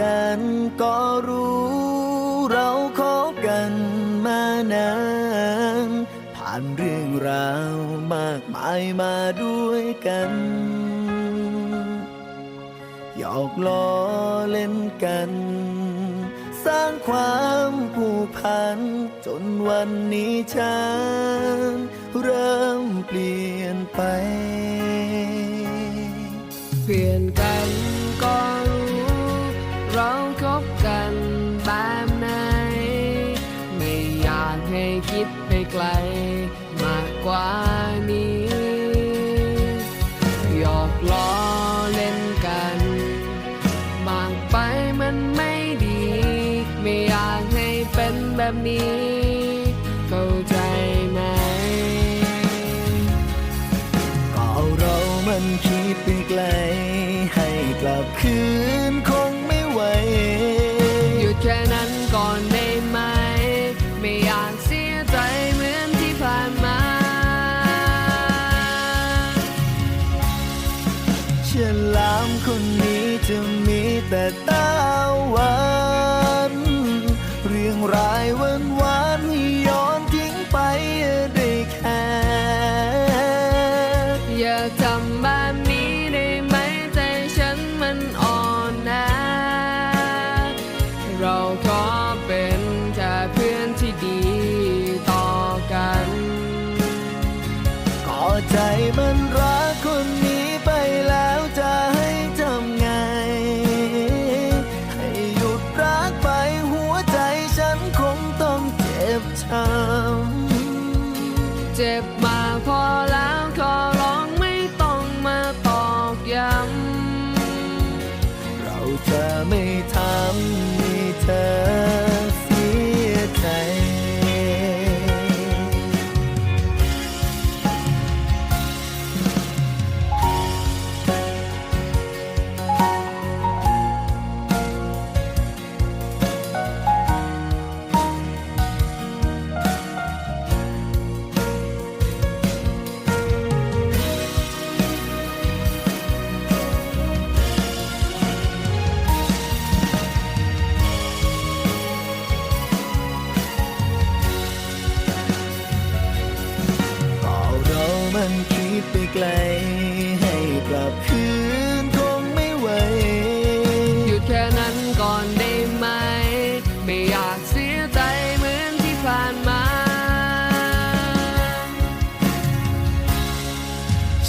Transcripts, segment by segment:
กันก็รู้เราคบกันมานาน ผ่านเรื่องราวมากมายมาด้วยกันหยอกล้อเล่นกัน สร้างความผูกพัน จนวันนี้ฉันเริ่มเปลี่ยนไป เปลี่ยนกัน ไกลมากกว่านี้หยอกล้อเล่นกันมากไปมันไม่ดี ไม่อยากให้เป็นแบบนี้ เข้าใจไหม ก็เรามันคิดไปไกล ให้กลับคืนคงไม่ไหวหยุดแค่นั้นก่อนได้ไหม ไม่อยากเสียใจ ใจมันร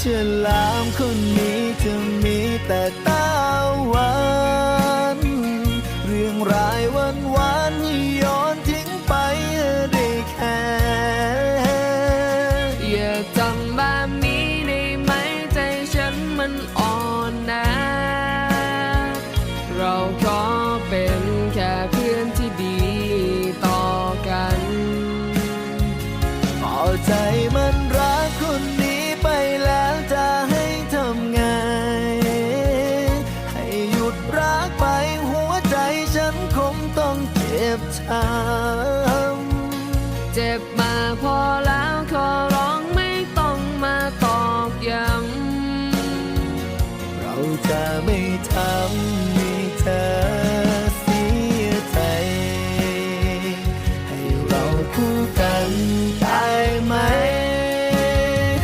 เชื่อลามคนนี้จะมีแต่ต ต้องเจ็บช้ำเจ็บมาพอแล้วขอร้องไม่ต้องมาตอกย้ำเราจะไม่ทำให้เธอเสียใจ ให้เราคู่กันได้ไหม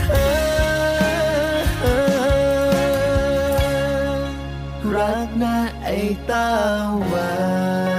เออรักนะไอ้ตาหวาน